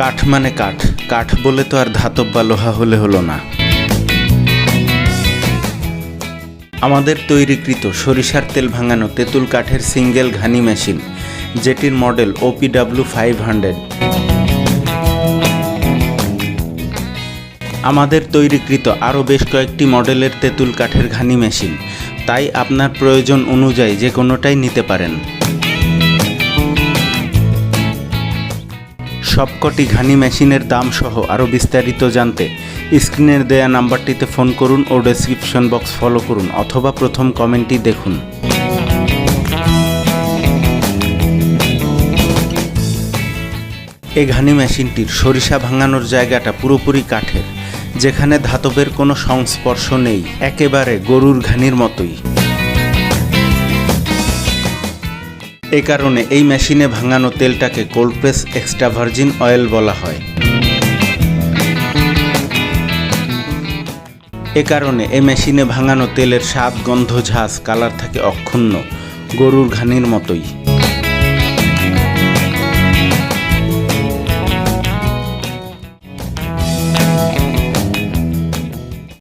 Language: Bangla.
কাঠ মানে কাঠ। কাঠ বলে তো আর ধাতব বা লোহা হলে হলো না। আমাদের তৈরিকৃত সরিষার তেল ভাঙানো তেঁতুল কাঠের সিঙ্গেল ঘানি মেশিন, যেটির মডেল ওপিডাব্লিউ ফাইভ হান্ড্রেড আমাদের তৈরিকৃত আরও বেশ কয়েকটি মডেলের তেঁতুল কাঠের ঘানি মেশিন, তাই আপনার প্রয়োজন অনুযায়ী যে কোনোটাই নিতে পারেন। সবকটি ঘানি মেশিনের দাম সহ আরও বিস্তারিত জানতে স্ক্রিনের দেয়া নাম্বারটিতে ফোন করুন ও ডেসক্রিপশন বক্স ফলো করুন অথবা প্রথম কমেন্টটি দেখুন। এই ঘানি মেশিনটির সরিষা ভাঙানোর জায়গাটা পুরোপুরি কাঠের, যেখানে ধাতবের কোনো সংস্পর্শ নেই, একেবারে গরুর ঘানির মতোই। এ কারণে এই মেশিনে ভাঙানো তেলটাকে cold press extra virgin oil বলা হয়। এ কারণে এই মেশিনে ভাঙানো তেলের স্বাদ, গন্ধ, ঝাঁজ কালার থাকে অক্ষুণ্ণ, গরুর ঘানির মতোই।